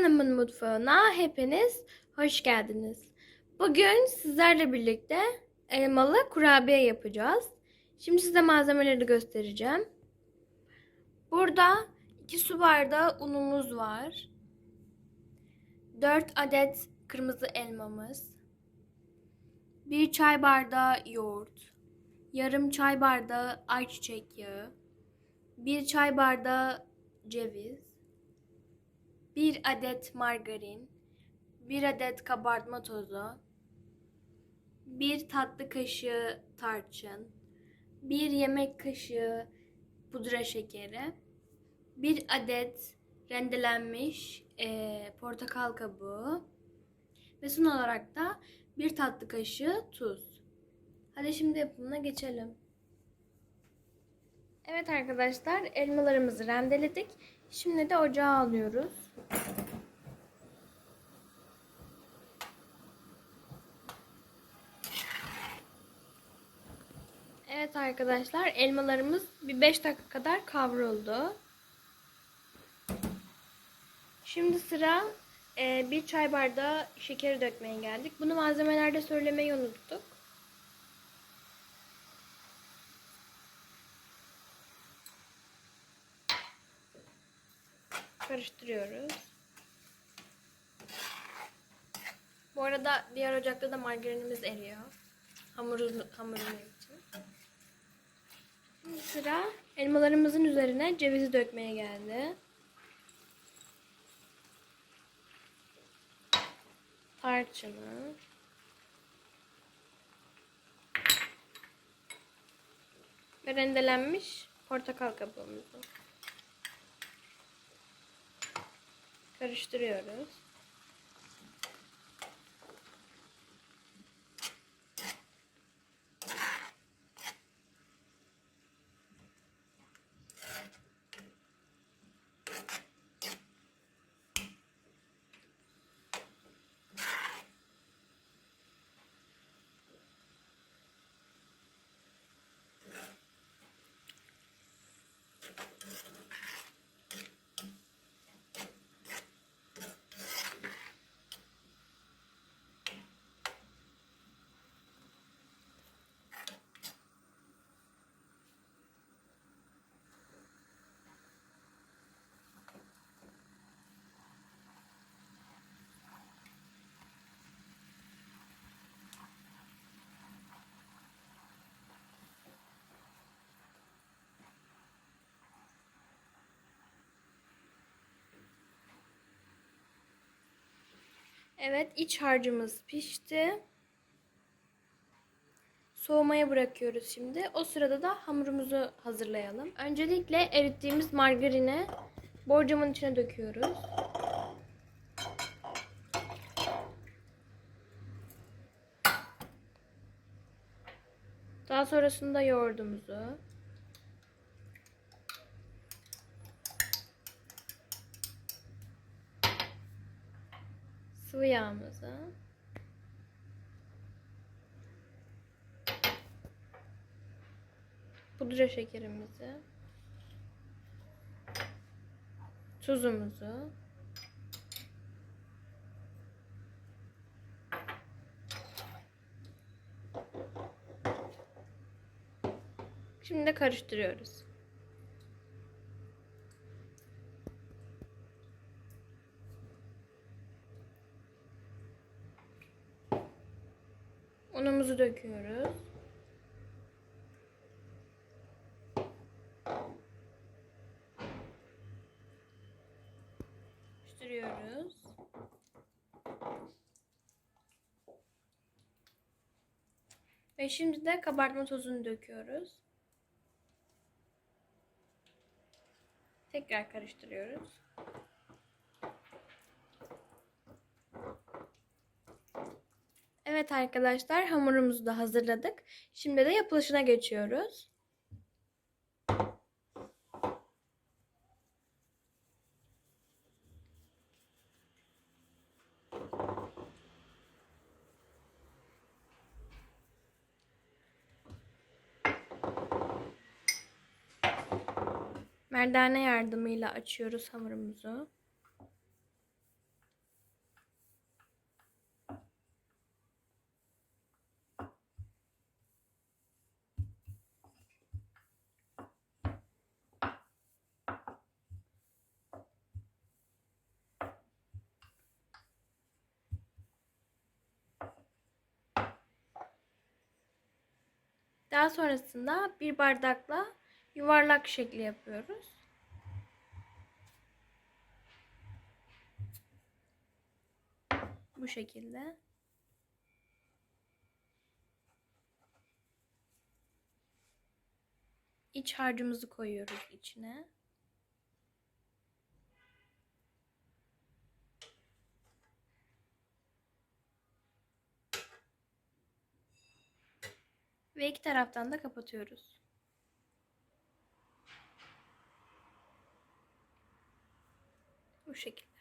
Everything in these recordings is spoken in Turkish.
Hanım'ın mutfağına hepiniz hoş geldiniz. Bugün sizlerle birlikte elmalı kurabiye yapacağız. Şimdi size malzemeleri göstereceğim. Burada 2 su bardağı unumuz var. 4 adet kırmızı elmamız. 1 çay bardağı yoğurt. Yarım çay bardağı ayçiçek yağı. 1 çay bardağı ceviz. 1 adet margarin, 1 adet kabartma tozu, 1 tatlı kaşığı tarçın, 1 yemek kaşığı pudra şekeri, 1 adet rendelenmiş eee, portakal kabuğu ve son olarak da 1 tatlı kaşığı tuz. Hadi şimdi yapımına geçelim. Evet arkadaşlar elmalarımızı rendeledik. Şimdi de ocağa alıyoruz. Evet arkadaşlar elmalarımız bir 5 dakika kadar kavruldu. Şimdi sıra e, bir çay bardağı şekeri dökmeye geldik. Bunu malzemelerde söylemeyi unuttuk. Karıştırıyoruz. Bu arada diğer ocakta da margarinimiz eriyor. Hamurunu, hamurunu için. Şimdi sıra elmalarımızın üzerine cevizi dökmeye geldi. Tarçını. Ve rendelenmiş portakal kabuğumuzu. Karıştırıyoruz. Evet iç harcımız pişti. Soğumaya bırakıyoruz şimdi. O sırada da hamurumuzu hazırlayalım. Öncelikle erittiğimiz margarini borcamın içine döküyoruz. Daha sonrasında yoğurdumuzu, sıvı yağımızı, pudra şekerimizi, tuzumuzu, Şimdi de karıştırıyoruz. Döküyoruz. Karıştırıyoruz. Ve şimdi de kabartma tozunu döküyoruz. Tekrar karıştırıyoruz. Evet arkadaşlar hamurumuzu da hazırladık. Şimdi de yapılışına geçiyoruz. Merdane yardımıyla açıyoruz hamurumuzu. Daha sonrasında bir bardakla yuvarlak şekli yapıyoruz. Bu şekilde. İç harcımızı koyuyoruz içine. Ve iki taraftan da kapatıyoruz. Bu şekilde.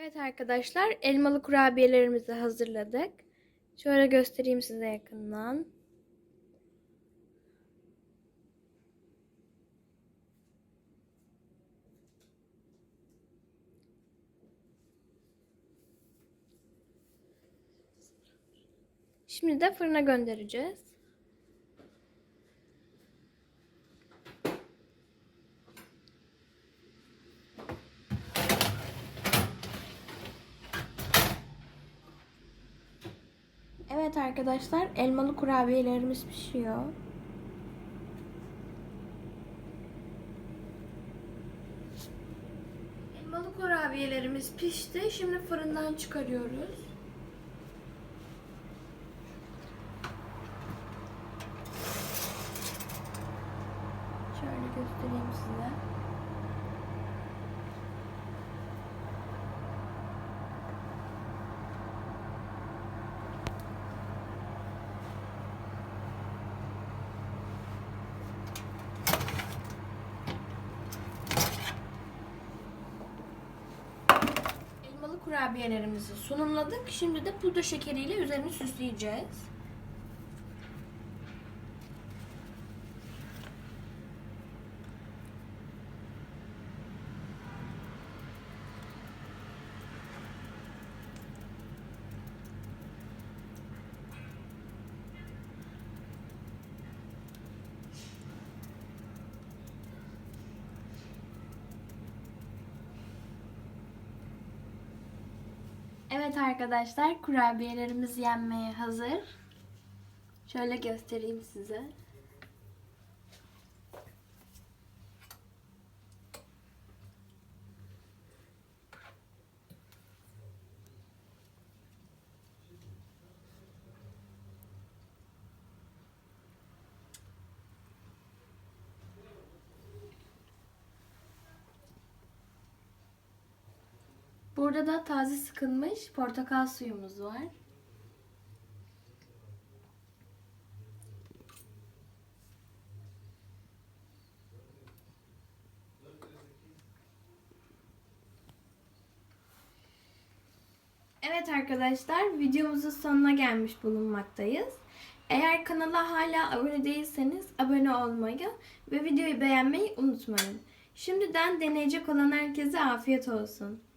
Evet arkadaşlar, elmalı kurabiyelerimizi hazırladık. Şöyle göstereyim size yakından. Şimdi de fırına göndereceğiz. Evet arkadaşlar, elmalı kurabiyelerimiz pişiyor. Elmalı kurabiyelerimiz pişti. Şimdi fırından çıkarıyoruz. Şöyle göstereyim size. Elmalı kurabiyelerimizi sunumladık. Şimdi de pudra şekeriyle üzerini süsleyeceğiz. Evet arkadaşlar kurabiyelerimiz yenmeye hazır. Şöyle göstereyim size. Burada da taze sıkılmış portakal suyumuz var. Evet arkadaşlar videomuzun sonuna gelmiş bulunmaktayız. Eğer kanala hala abone değilseniz abone olmayı ve videoyu beğenmeyi unutmayın. Şimdiden deneyecek olan herkese afiyet olsun.